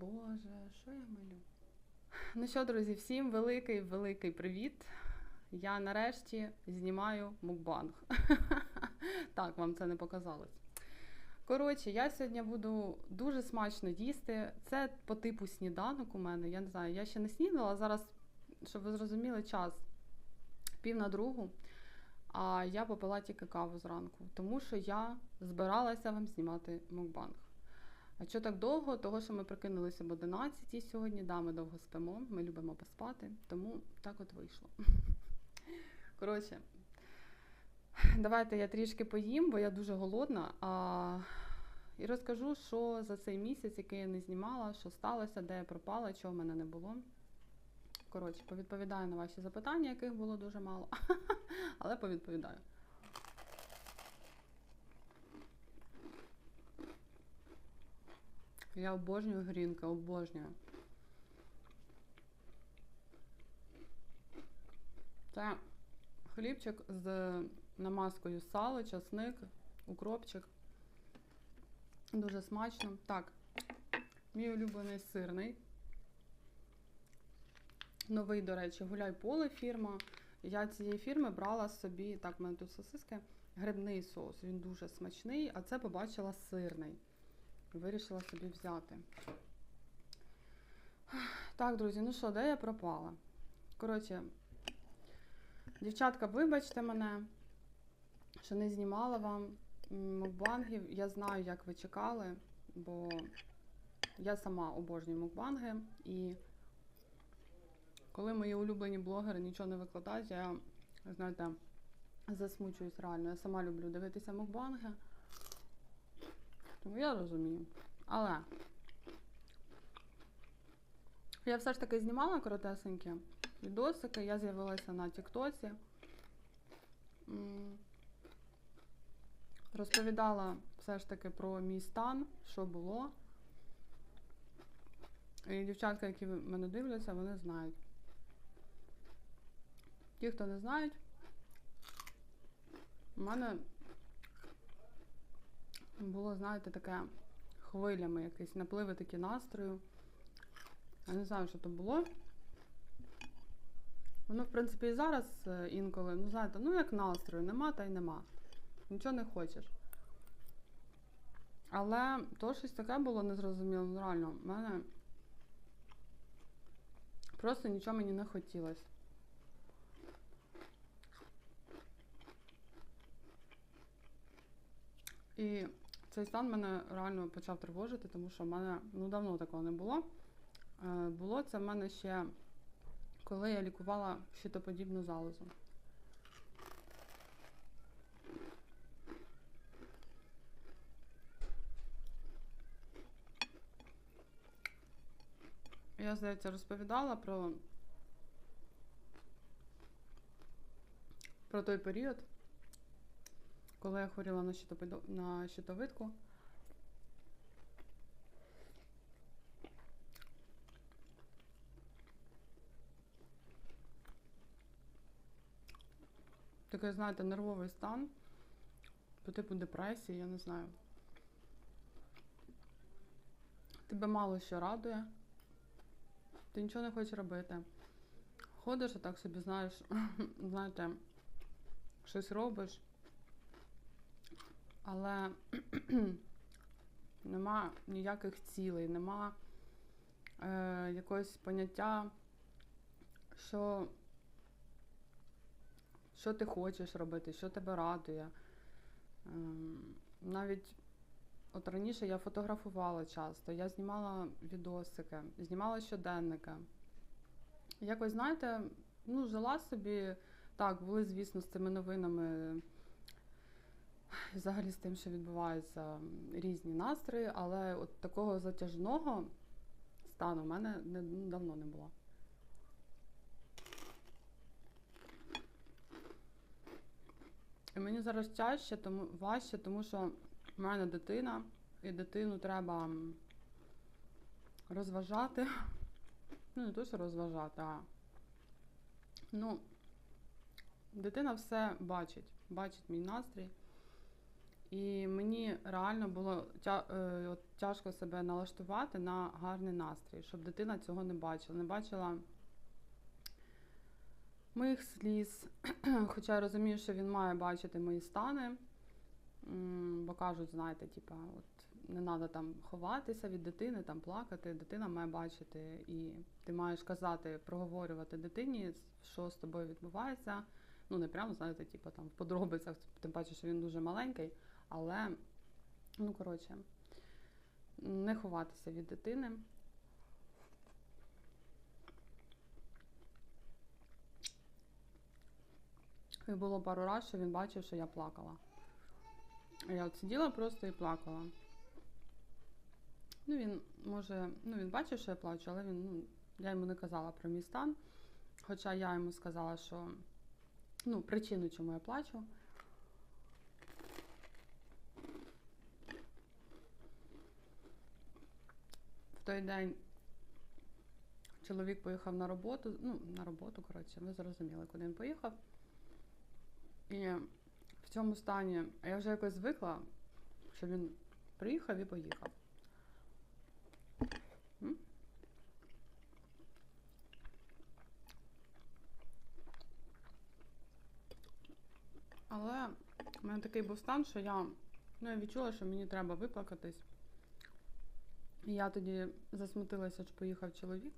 Боже, що я малю? Ну що, друзі, всім великий великий привіт. Я нарешті знімаю мукбанг. Так, вам це не показалось. Коротше, я сьогодні буду дуже смачно їсти. Це по типу сніданок у мене. Я не знаю, я ще не снідала. Зараз, щоб ви зрозуміли, час пів на другу. А я попила тільки каву зранку, тому що я збиралася вам знімати мукбанг. А що так довго? Того, що ми прикинулися об 11 сьогодні. Да, ми довго спимо, ми любимо поспати, тому так от вийшло. Коротше, давайте я трішки поїм, бо я дуже голодна. А... І розкажу, що за цей місяць, який я не знімала, що сталося, де я пропала, чого в мене не було. Коротше, повідповідаю на ваші запитання, яких було дуже мало. Але повідповідаю. Я обожнюю грінки, обожнюю. Це хлібчик з намазкою сало, часник, укропчик. Дуже смачно. Так, мій улюблений сирний. Новий, до речі, гуляй поле фірма. Я цієї фірми брала собі, так, в мене тут сосиски, грибний соус. Він дуже смачний, а це побачила сирний. Вирішила собі взяти. Так, друзі, ну що, де я пропала? Коротше, дівчатка, вибачте мене, що не знімала вам мукбангів. Я знаю, як ви чекали, бо я сама обожнюю мукбанги. І коли мої улюблені блогери нічого не викладають, я, знаєте, засмучуюсь реально. Я сама люблю дивитися мукбанги. Тому я розумію. Але я все ж таки знімала коротесенькі відосики, я з'явилася на Тіктоці. Розповідала все ж таки про мій стан, що було. І дівчатка, які мене дивляться, вони знають. Ті, хто не знають, у мене було, знаєте, таке хвилями якісь напливи такі настрою. Я не знаю, що то було. Воно, в принципі, і зараз інколи, ну, знаєте, ну як настрою, нема та й нема. Нічого не хочеш. Але то щось таке було незрозуміло, ну реально, в мене просто нічого мені не хотілося. І цей стан мене реально почав тривожити, тому що в мене ну, давно такого не було. Е, було це в мене ще коли я лікувала щитоподібну залозу. Я, здається, розповідала про, про той період коли я хворіла на, на щитовидку. Такий, знаєте, нервовий стан по типу депресії, я не знаю. Тебе мало що радує, ти нічого не хочеш робити. Ходиш, а так собі знаєш, знаєте, щось робиш але нема ніяких цілей, нема е, якогось поняття, що що ти хочеш робити, що тебе радує. Е, навіть от раніше я фотографувала часто, я знімала відосики, знімала щоденники. Якось, знаєте, ну, жила собі, так, були, звісно, з цими новинами взагалі з тим, що відбуваються різні настрої, але от такого затяжного стану в мене не, ну, давно не було. І мені зараз чаще, тому важче, тому що в мене дитина, і дитину треба розважати. Ну, не то, що розважати, а ну, дитина все бачить, бачить мій настрій. І мені реально було е, тяжко себе налаштувати на гарний настрій, щоб дитина цього не бачила. Не бачила моїх сліз. Хоча я розумію, що він має бачити мої стани. Бо кажуть, знаєте, типа, от не треба там ховатися від дитини, там плакати. Дитина має бачити, і ти маєш казати, проговорювати дитині, що з тобою відбувається. Ну, не прямо, знаєте, типу там в подробицях, тим паче, що він дуже маленький, але, ну, коротше, не ховатися від дитини. І було пару разів, що він бачив, що я плакала. Я от сиділа просто і плакала. Ну, він може, ну він бачив, що я плачу, але він, ну, я йому не казала про мій стан. Хоча я йому сказала, що ну, причину, чому я плачу. В той день чоловік поїхав на роботу, ну, на роботу, коротше, ви зрозуміли, куди він поїхав. І в цьому стані я вже якось звикла, що він приїхав і поїхав. Але в мене такий був стан, що я, ну, я відчула, що мені треба виплакатись. Я тоді засмутилася, що поїхав чоловік.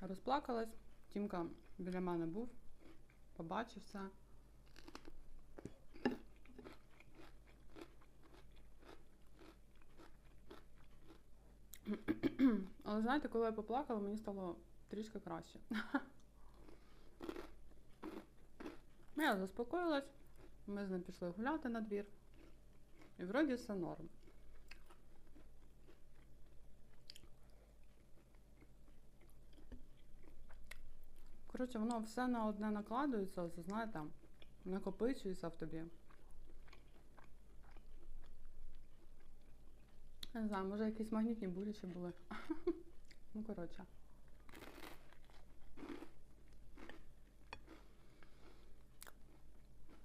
Розплакалась. Тімка біля мене був, побачив все. Але знаєте, коли я поплакала, мені стало трішки краще. Я заспокоїлась, ми з ним пішли гуляти на двір. І вроді все норм. Коротше, воно все на одне накладується, це, знаєте, накопичується в тобі. Не знаю, може якісь магнітні бурі ще були. Ну, коротше.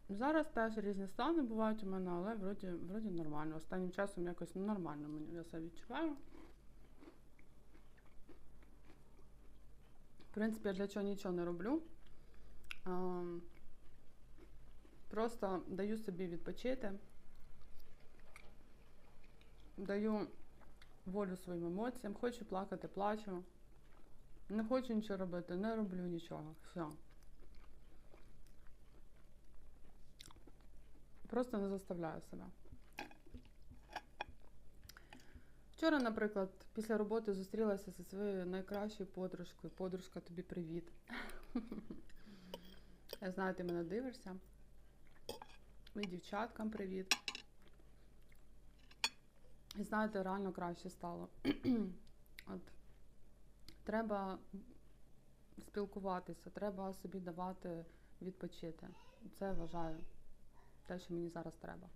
Зараз теж різні стани бувають у мене, але вроді, вроді нормально. Останнім часом якось нормально мені я себе відчуваю. В принципі, я для чого нічого не роблю. А, просто даю собі відпочити, даю волю своїм емоціям. Хочу плакати, плачу. Не хочу нічого робити, не роблю нічого. Все. Просто не заставляю себе. Вчора, наприклад, після роботи зустрілася зі своєю найкращою подружкою. Подружка, тобі привіт. Я знаю, ти мене дивишся. І дівчаткам привіт. І знаєте, реально краще стало. От. Треба спілкуватися, треба собі давати відпочити. Це вважаю те, що мені зараз треба.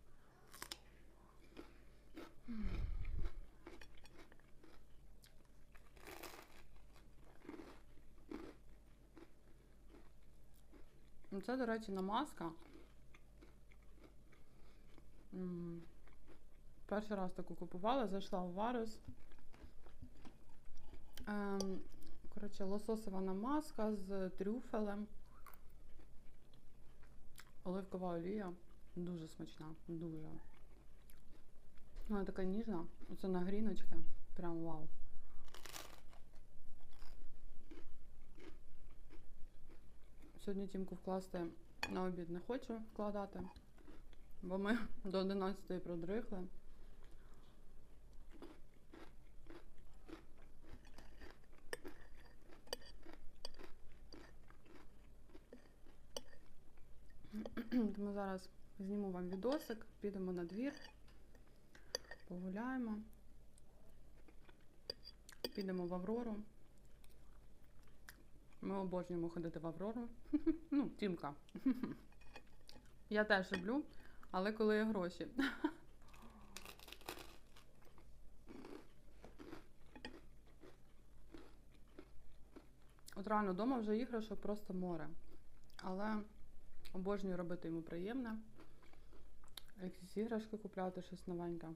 Це, до речі, намазка. Перший раз таку купувала, зайшла у Варус. Ем, коротше, лососова намазка з трюфелем. Оливкова олія. Дуже смачна, дуже. Вона така ніжна. Оце на гріночки. Прям вау. Сьогодні тімку вкласти на обід не хочу вкладати, бо ми до 11 продрихли. Тому зараз зніму вам відосик, підемо на двір, погуляємо, підемо в Аврору. Ми обожнюємо ходити в Аврору. Ну, тімка. Я теж люблю, але коли є гроші. От реально вдома вже іграшок просто море. Але обожнюю робити йому приємне. Якісь іграшки купляти, щось новеньке.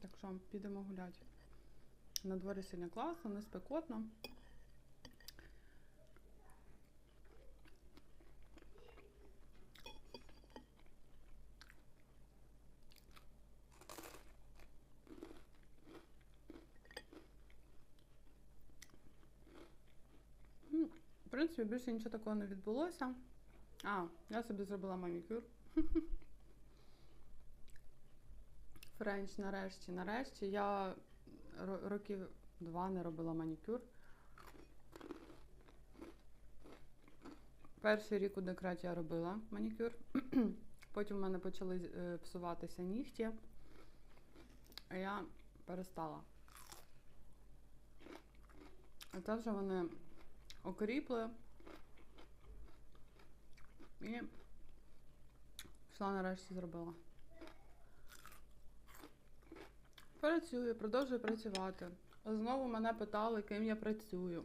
Так що підемо гуляти. На дворі сьогодні класно, не спекотно. Ну, В принципі, більше нічого такого не відбулося. А, я собі зробила манікюр. Френч нарешті. Нарешті я років два не робила манікюр. Перший рік у декреті я робила манікюр. Потім в мене почали е, псуватися нігті. А я перестала. А це вже вони окріпли. І пішла нарешті зробила. Працюю, продовжую працювати. Знову мене питали, ким я працюю.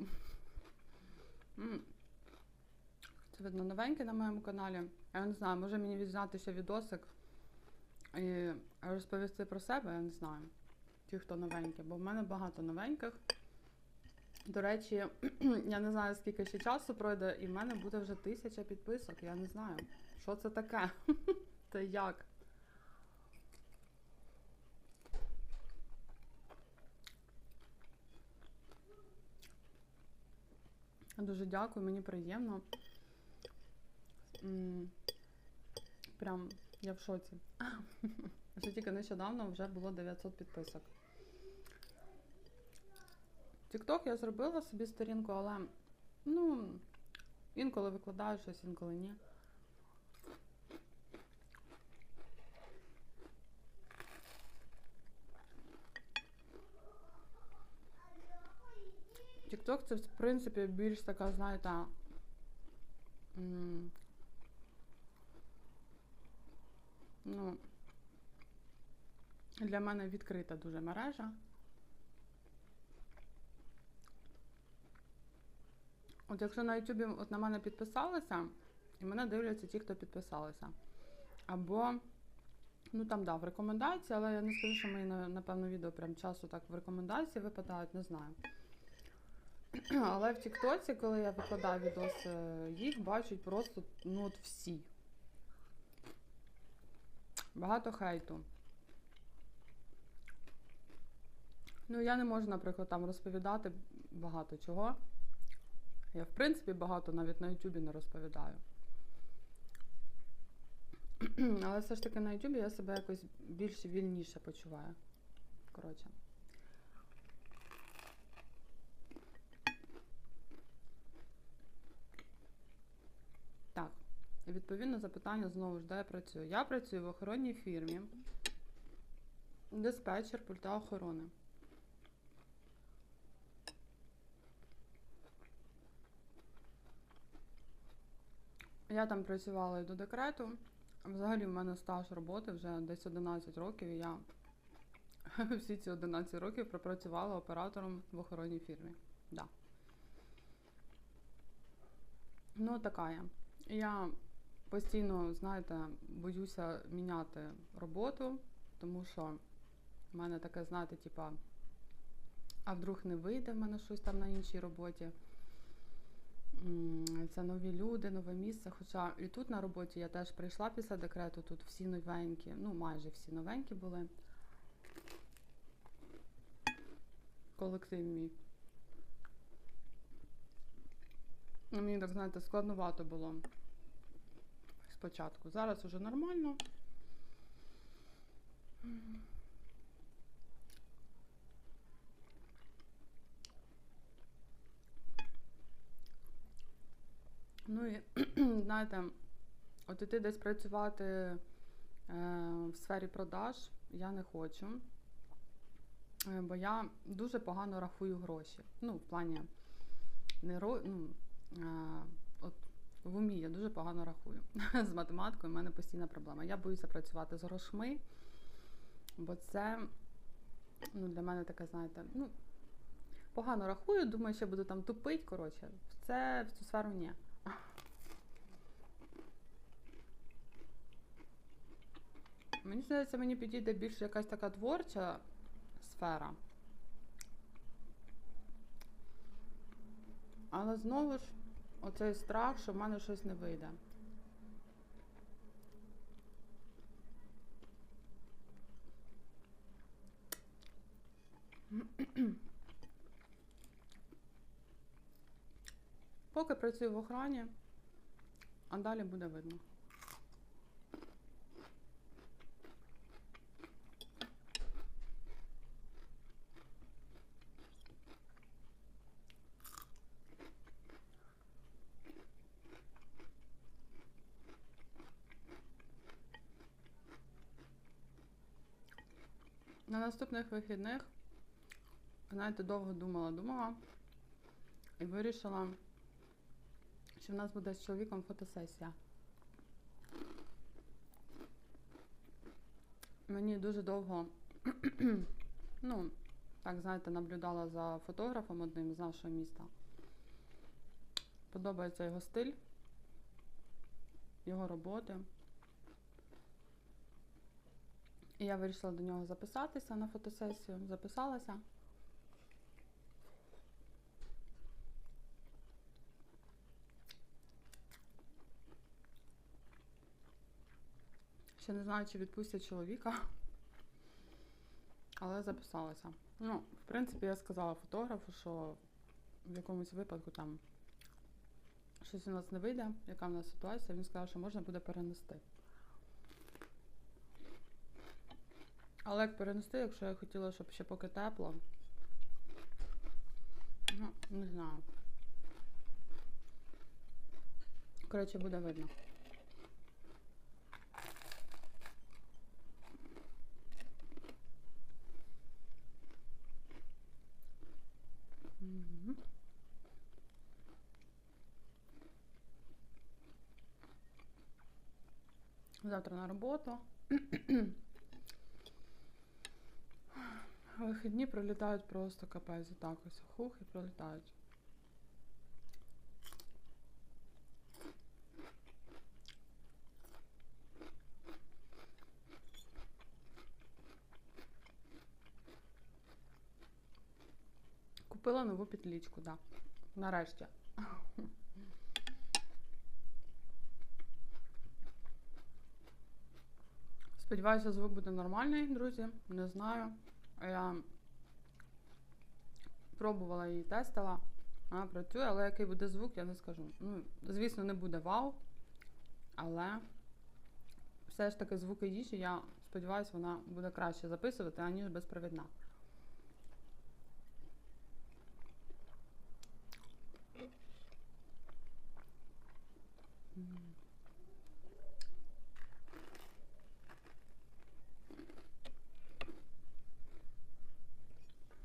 Це видно новеньке на моєму каналі. Я не знаю, може мені відзняти ще відосик і розповісти про себе, я не знаю. Ті, хто новенькі, бо в мене багато новеньких. До речі, я не знаю, скільки ще часу пройде, і в мене буде вже тисяча підписок. Я не знаю, що це таке. Це як? Дуже дякую, мені приємно. Прям я в шоці. Що тільки нещодавно вже було 900 підписок. Тікток я зробила собі сторінку, але ну, інколи викладаю щось, інколи ні. Тікток це в принципі більш така, знаєте. Ну, для мене відкрита дуже мережа. От якщо на Ютубі от на мене підписалися, і мене дивляться ті, хто підписалися. Або, ну там да, в рекомендації, але я не скажу, що мої, напевно, відео прям часу так в рекомендації випадають, не знаю. Але в Тіктоці, коли я викладаю відоси, їх бачать просто ну, от всі. Багато хейту. Ну, я не можу, наприклад, там розповідати багато чого. Я, в принципі, багато навіть на Ютубі не розповідаю. Але все ж таки на Ютубі я себе якось більш вільніше почуваю. Коротше. Так, відповідно запитання знову ж, де я працюю. Я працюю в охоронній фірмі. Диспетчер пульта охорони. Я там працювала до декрету. Взагалі в мене стаж роботи вже десь 11 років, і я всі ці 11 років пропрацювала оператором в охоронній фірмі. Да. Ну, така я. Я постійно, знаєте, боюся міняти роботу, тому що в мене таке, знаєте, типа, а вдруг не вийде в мене щось там на іншій роботі. Це нові люди, нове місце. Хоча і тут на роботі я теж прийшла після декрету, тут всі новенькі, ну майже всі новенькі були. Колектив мій. Ну, Мені так, знаєте, складновато було спочатку. Зараз уже нормально. Ну і знаєте, от іти десь працювати е, в сфері продаж я не хочу, е, бо я дуже погано рахую гроші. Ну, в плані не ро, ну, е, от в умі я дуже погано рахую. З математикою в мене постійна проблема. Я боюся працювати з грошми. Бо це ну, для мене таке, знаєте, ну, погано рахую, думаю, що буду там тупить. Коротше, в це в цю сферу ні. Мені здається, мені підійде більше якась така творча сфера. Але знову ж, оцей страх, що в мене щось не вийде. Поки працюю в охрані, а далі буде видно. На наступних вихідних, знаєте, довго думала, думала і вирішила, що в нас буде з чоловіком фотосесія. Мені дуже довго, ну, так, знаєте, наблюдала за фотографом одним з нашого міста. Подобається його стиль, його роботи. І я вирішила до нього записатися на фотосесію. Записалася. Ще не знаю, чи відпустять чоловіка, але записалася. Ну, в принципі, я сказала фотографу, що в якомусь випадку там щось у нас не вийде, яка в нас ситуація. Він сказав, що можна буде перенести. Але як перенести, якщо я хотіла, щоб ще поки тепло. Ну, не знаю. Коротше, буде видно. Завтра на роботу. Вихідні пролітають просто капець. Так ось хух і пролітають. Купила нову петлічку, да. Нарешті. Сподіваюся, звук буде нормальний, друзі. Не знаю. Я пробувала її тестила. Вона працює, але який буде звук, я не скажу. Ну, звісно, не буде вау. Але все ж таки звуки їжі, я сподіваюся, вона буде краще записувати, аніж безпровідна.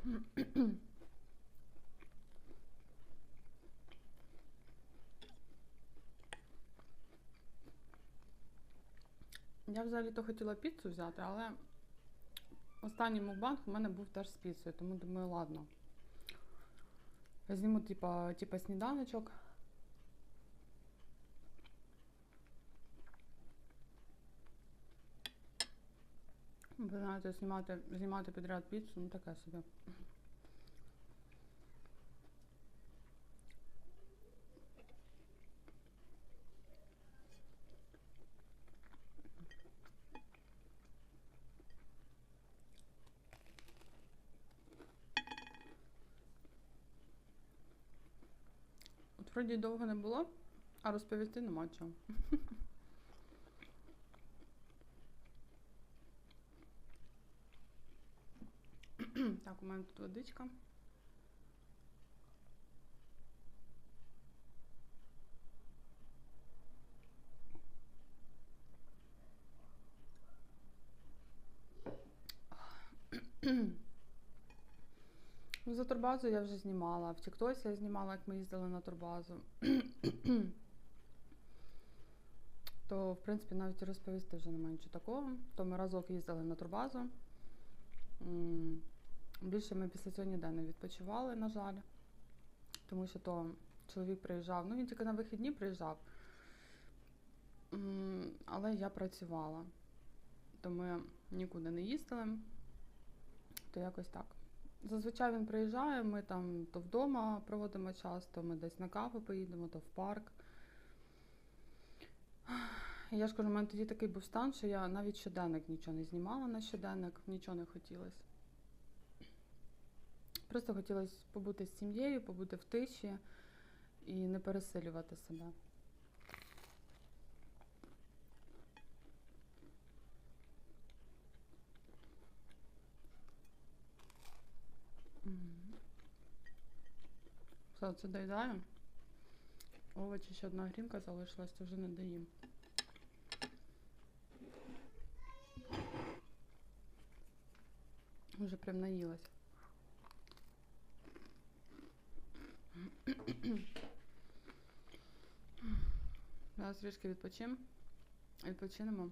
М. Я взагалі-то хотіла піцу взяти, але останній мукбанк у мене був теж з піцею, тому думаю, ладно. Зніму типа, типа сніданочок. Ви знаєте, знімати, знімати підряд піцу, ну таке собі. Вроді довго не було, а розповісти нема чого. Так, у мене тут водичка. Ну, за турбазу я вже знімала. В Тіктосі я знімала, як ми їздили на турбазу. То, в принципі, навіть розповісти вже немає нічого такого. То ми разок їздили на турбазу. Більше ми після цього ніде не відпочивали, на жаль. Тому що то чоловік приїжджав, ну він тільки на вихідні приїжджав. Але я працювала. То ми нікуди не їздили. То якось так. Зазвичай він приїжджає, ми там то вдома проводимо час, то ми десь на каву поїдемо, то в парк. Я ж кажу, у мене тоді такий був стан, що я навіть щоденник нічого не знімала на щоденник, нічого не хотілося. Просто хотілося побути з сім'єю, побути в тиші і не пересилювати себе. Все, це доїдаю. Овочі ще одна грінка залишилась, то вже не доїм. Вже прям наїлась. Зараз трішки відпочим. Відпочинемо.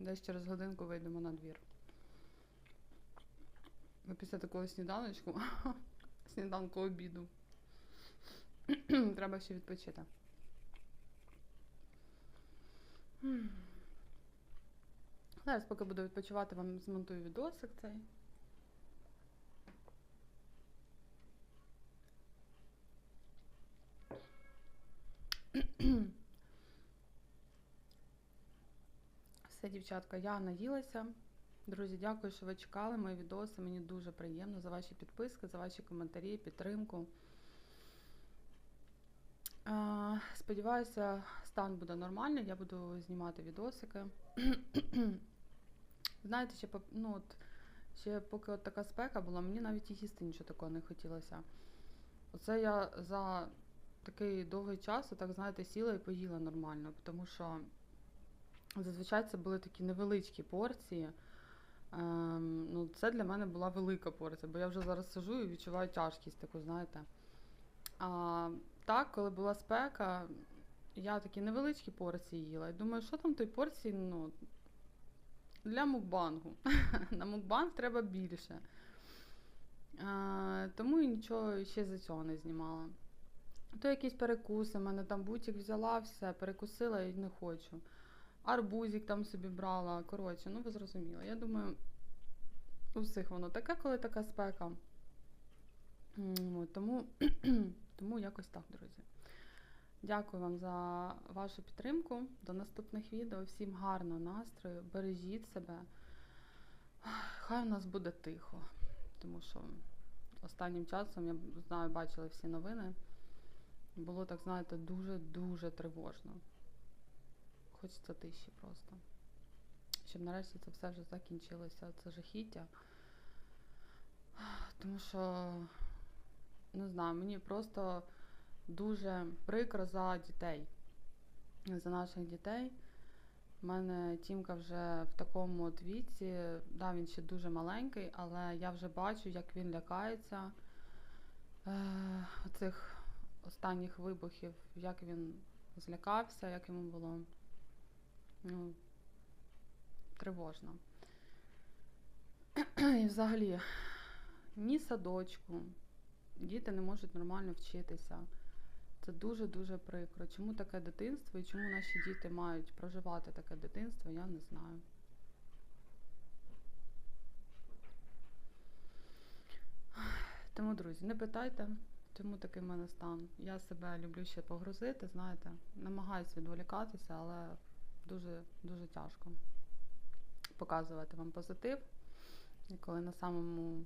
Десь через годинку вийдемо на двір. Бо після такого сніданочку, сніданку обіду. Треба ще відпочити. Зараз, поки буду відпочивати, вам змонтую відосик цей. Все, дівчатка, я наїлася. Друзі, дякую, що ви чекали мої відоси. Мені дуже приємно за ваші підписки, за ваші коментарі, підтримку. Сподіваюся, стан буде нормальний, я буду знімати відосики. Знаєте, ще, ну, от, ще поки от така спека була, мені навіть і їсти нічого такого не хотілося. Оце я за такий довгий час, так знаєте, сіла і поїла нормально, тому що зазвичай це були такі невеличкі порції. Ем, ну, це для мене була велика порція, бо я вже зараз сижу і відчуваю тяжкість таку, знаєте. А, так, коли була спека, я такі невеличкі порції їла. І думаю, що там той порції, ну, для мукбангу. На мукбанг треба більше. А, тому і нічого ще за цього не знімала. То якісь перекуси, в мене там бутик взяла, все, перекусила і не хочу. Арбузик там собі брала. Коротше, ну ви зрозуміли. Я думаю, у всіх воно таке, коли така спека. Тому, тому якось так, друзі. Дякую вам за вашу підтримку. До наступних відео. Всім гарного настрою. Бережіть себе. Хай у нас буде тихо. Тому що останнім часом я знаю, бачила всі новини. Було так, знаєте, дуже-дуже тривожно. Хочеться тиші просто. Щоб нарешті це все вже закінчилося, це жахіття. Тому що, не знаю, мені просто дуже прикро за дітей, за наших дітей. У мене Тімка вже в такому от віці, да, він ще дуже маленький, але я вже бачу, як він лякається е, оцих останніх вибухів, як він злякався, як йому було ну, тривожно. І взагалі, ні садочку, діти не можуть нормально вчитися. Це дуже-дуже прикро. Чому таке дитинство і чому наші діти мають проживати таке дитинство, я не знаю. Тому, друзі, не питайте, чому такий в мене стан. Я себе люблю ще погрузити, знаєте, намагаюся відволікатися, але дуже дуже тяжко показувати вам позитив, і коли на самому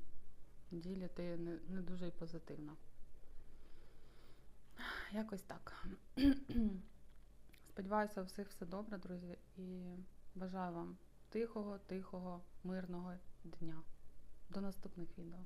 ділі ти не, не дуже й позитивна. Якось так. Сподіваюся, у всіх все добре, друзі, і бажаю вам тихого, тихого, мирного дня. До наступних відео.